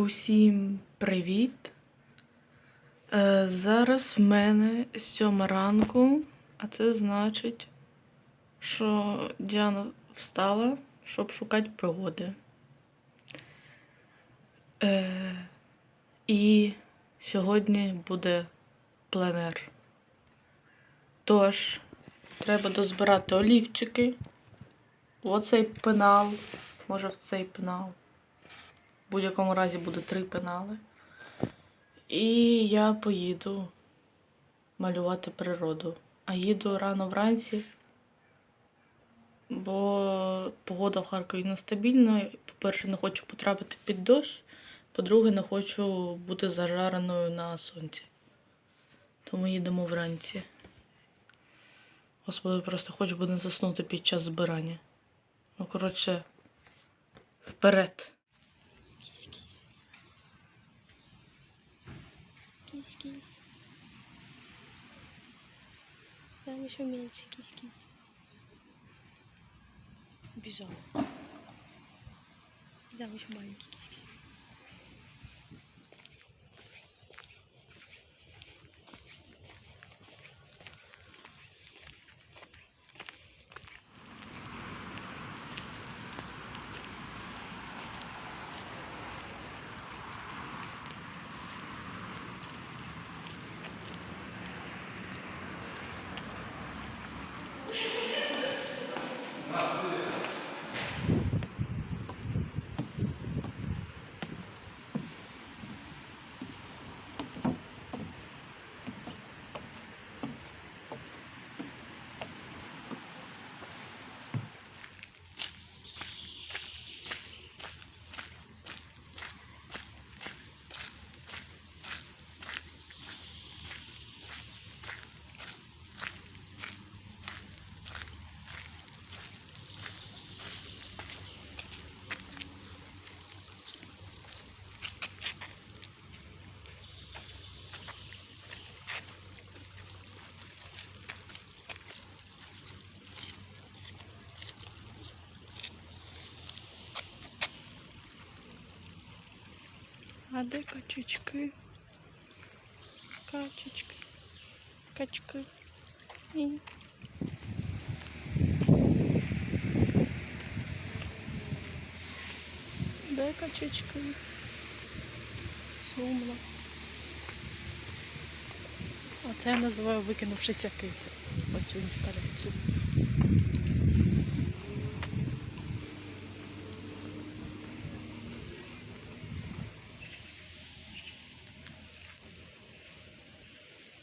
Усім привіт! Е, зараз в мене сьома ранку, а це значить, що Діана встала, щоб шукати пригоди. Е, і сьогодні буде пленер. Тож, треба дозбирати олівчики. Оцей пенал, може в цей пенал. В будь-якому разі буде три пенали. І я поїду малювати природу. А їду рано вранці, бо погода в Харкові нестабільна. По-перше, не хочу потрапити під дощ, по-друге, не хочу бути зажареною на сонці. Тому їдемо вранці. Господи, просто хочу би не заснути під час збирання. Ну, коротше, вперед. Кись-кись. Кись-кись. Там еще меньше кись-кись. Бежал. И там еще маленький кись-кись. А де качечки? Качечки. Качки. І... Де качечки? Сумно. Оце я називаю викинувши сяки. Оцю інсталяцію.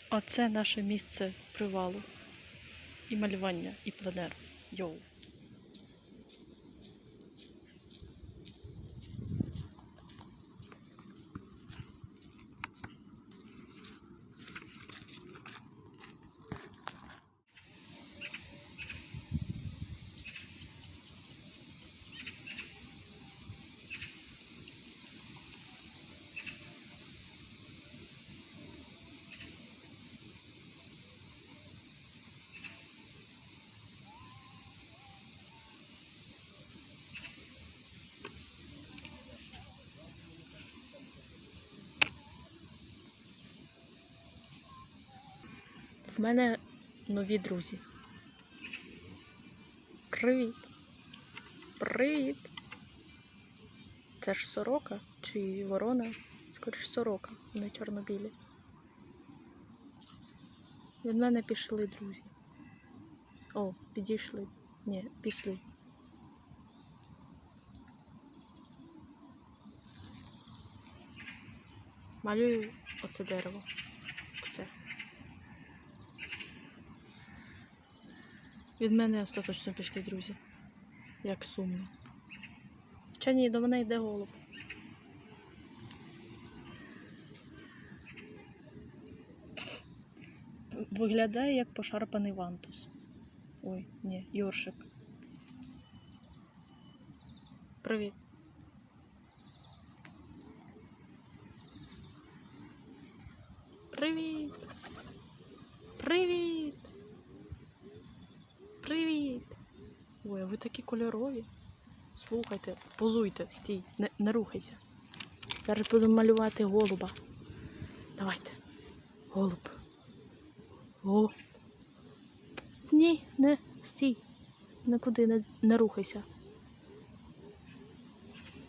Оце наше місце привалу. І малювання, і пленер. Йоу. В мене нові друзі. Привіт. Привіт. Це ж сорока чи ворона? Скоріш сорока, вони чорнобілі. Від мене пішли друзі. О, підійшли. Ні, пішли. Малюю оце дерево. Оце. Від мене остаточно пішли друзі. Як сумно. Хоча ні, до мене йде голуб. Виглядає як пошарпаний вантус. Ой, ні, Йоршик. Привіт. Привіт. Привіт. Привіт! Ой, а ви такі кольорові. Слухайте, позуйте, стій, не, не рухайся. Зараз будемо малювати голуба. Давайте. Голуб. О. Ні, не стій. Нікуди не, не рухайся.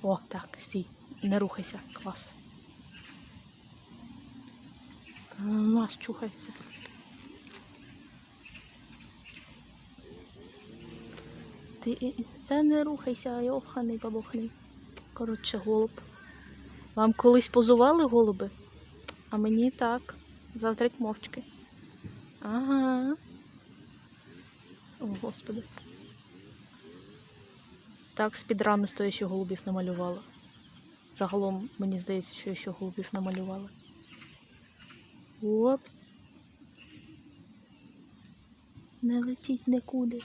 О, так, стій. Не рухайся. Клас. Нас чухається. Ти це не рухайся, йоханий бабоханий. Коротше, голуб. Вам колись позували голуби? А мені так. Заздрять мовчки. Ага. О, господи. Так, з-під спідрани стоящих голубів намалювала. Загалом мені здається, що я ще голубів намалювала. Оп. Не летіть нікуди.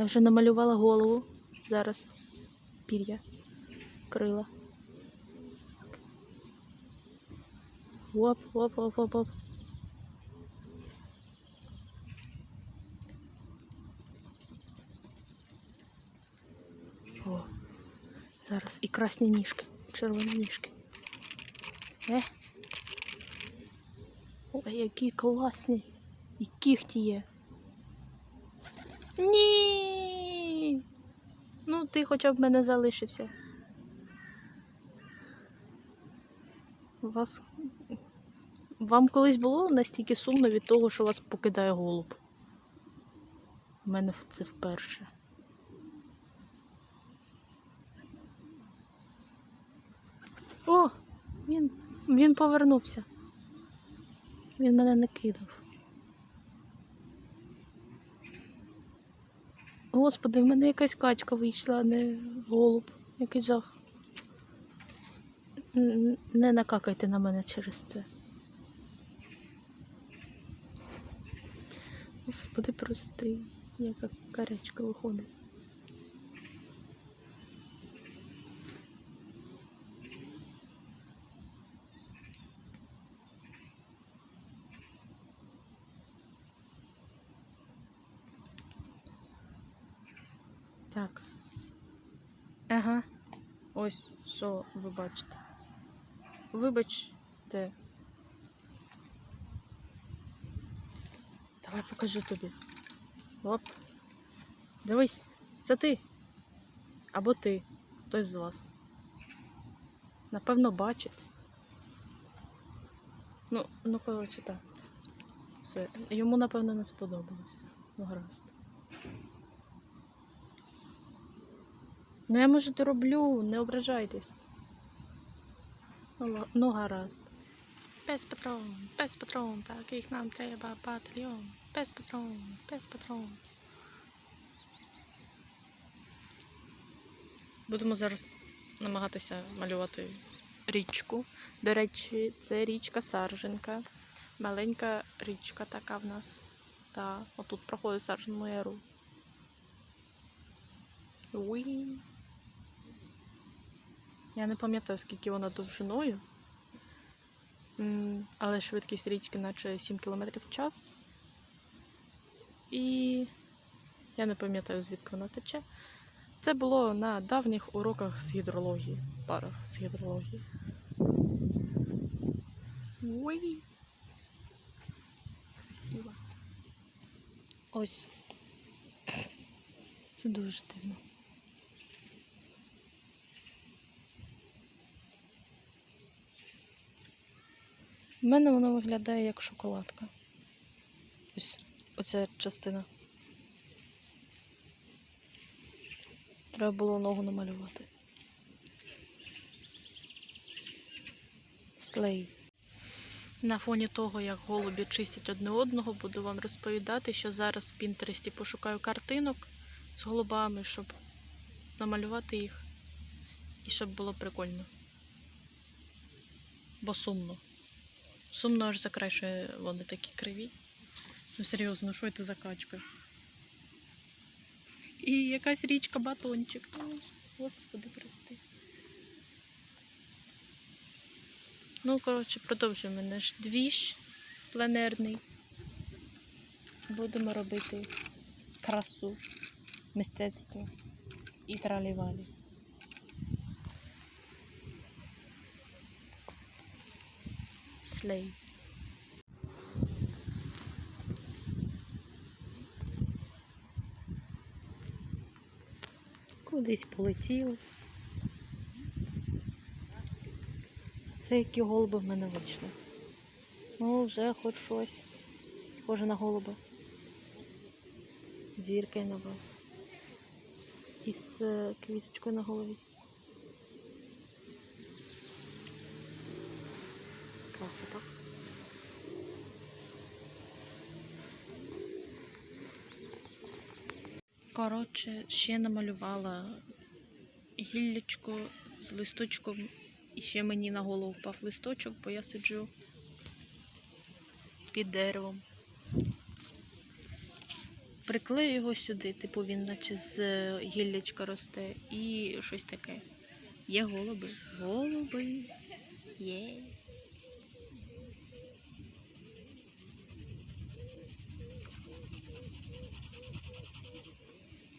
Я вже намалювала голову. Зараз пір'я, крила. Оп, оп, оп, оп, оп. О, зараз і красні ніжки, червоні ніжки. Е. Ой, які класні. І кіхті є. Ні. Ну, ти хоча б мене залишився. Вас... Вам колись було настільки сумно від того, що вас покидає голуб? У мене це вперше. О, він, він повернувся. Він мене не кидав. Господи, в мене якась качка вийшла, а не голуб. Який жах. Не накакайте на мене через це. Господи, прости, яка карячка виходить. Так. Ага. Ось що ви бачите. Вибачте. Давай покажу тобі. Оп. Дивись, це ти. Або ти. Хтось з вас. Напевно, бачить. Ну, ну коротше, так. Все. Йому, напевно, не сподобалось. Ну, гаразд. Ну, я може то роблю, не ображайтесь. Ну, гаразд. Пес патрон, пес патрон, таких нам треба батальйон. Пес патрон, пес патрон. Будемо зараз намагатися малювати річку. До речі, це річка Сарженка. Маленька річка така в нас. Та отут проходить Саржен. Уї. Я не пам'ятаю, скільки вона довжиною. Але швидкість річки наче 7 км в час. І я не пам'ятаю, звідки вона тече. Це було на давніх уроках з гідрології, парах з гідрології. Ой. Красиво. Ось. Це дуже дивно. У мене воно виглядає як шоколадка. Ось оця частина. Треба було ногу намалювати. Слей. На фоні того, як голубі чистять одне одного, буду вам розповідати, що зараз в Пінтересті пошукаю картинок з голубами, щоб намалювати їх і щоб було прикольно. Бо сумно. Сумно аж за край, що вони такі криві. Ну серйозно, що це за качка? І якась річка батончик. Господи, прости. Ну, коротше, продовжуємо наш двіж пленерний. Будемо робити красу, мистецтво і тралівалі. Слей. Кудись полетів. Це які голуби в мене вийшли. Ну, вже хоч щось. Схоже на голуба. Зірка на вас. Із е, квіточкою на голові. Красота. Коротше, ще намалювала гіллячко з листочком. І ще мені на голову впав листочок, бо я сиджу під деревом. Приклею його сюди, типу він наче з е, гіллячка росте і щось таке. Є голуби. Голуби. Є.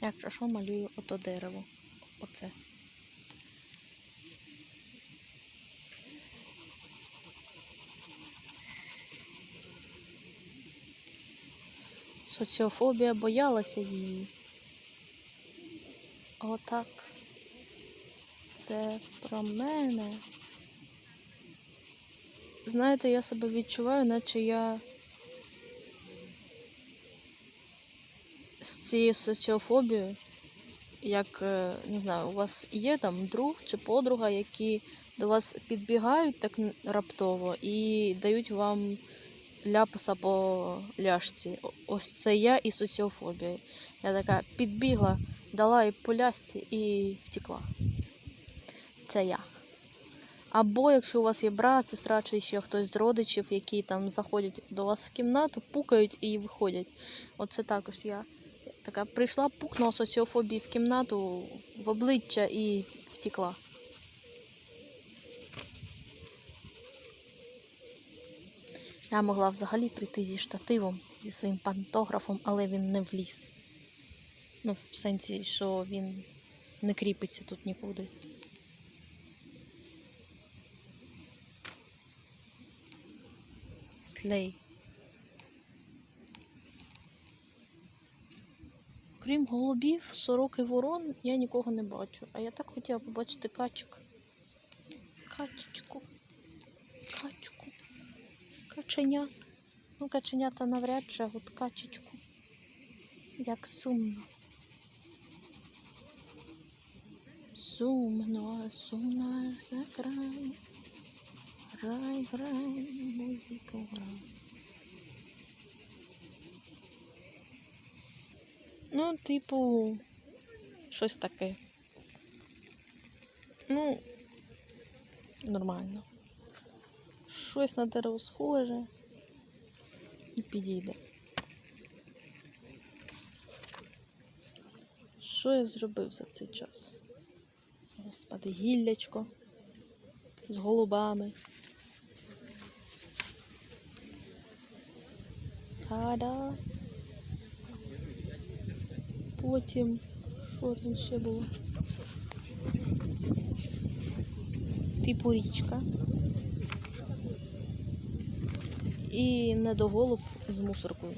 Якщо що, малюю ото дерево. Оце. Соціофобія боялася її. Отак. Це про мене. Знаєте, я себе відчуваю, наче я з цією соціофобією, як, е, не знаю, у вас є там друг чи подруга, які до вас підбігають так раптово і дають вам ляпаса по ляшці. Ось це я і соціофобія. Я така підбігла, дала їй по ляшці і втекла. Це я. Або якщо у вас є брат, сестра чи ще хтось з родичів, які там заходять до вас в кімнату, пукають і виходять. Оце також я така прийшла, пукнула соціофобії в кімнату в обличчя і втекла. Я могла взагалі прийти зі штативом, зі своїм пантографом, але він не вліз. Ну, в сенсі, що він не кріпиться тут нікуди. Слей. Крім голубів, сорок і ворон, я нікого не бачу. А я так хотіла побачити качок. Качечку. Качку. Каченя. Ну, каченята навряд чи, а от качечку. Як сумно. Сумно, сумно за край. Грай, грай, музику грай. Ну, типу, щось таке. Ну, нормально. Щось на дерево схоже і підійде. Що я зробив за цей час? Господи, гіллячко з голубами. Та-да. Потім, що там ще було? Типу річка. І недоголуб з мусоркою.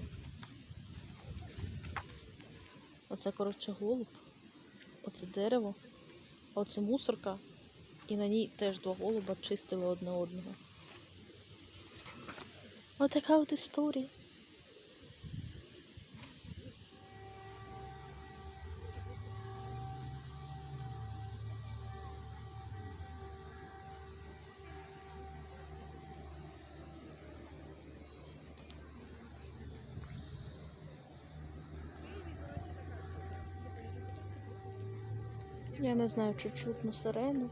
Оце, коротше, голуб. Оце дерево. Оце мусорка. І на ній теж два голуба чистили одне одного. Отака от історія. Я не знаю, чи чутно сирену,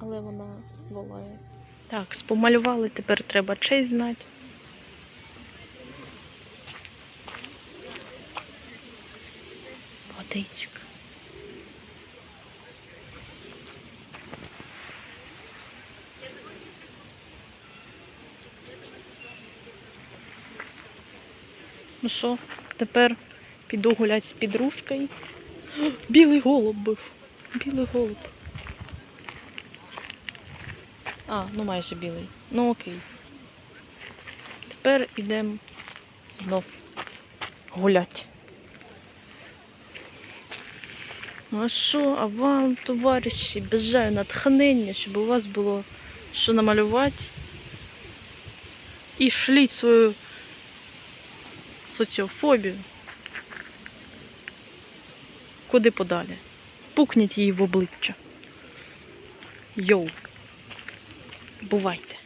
але вона волає. Так, спомалювали, тепер треба честь знати. Водичка. Ну що, тепер піду гуляти з підружкою. Білий голуб був. Білий голуб. А, ну майже білий. Ну окей. Тепер йдемо знов гулять. Ну а що, а вам, товариші, бажаю натхнення, щоб у вас було що намалювати. І шліть свою соціофобію. Куди подалі? Пукніть її в обличчя. Йоу. Бувайте.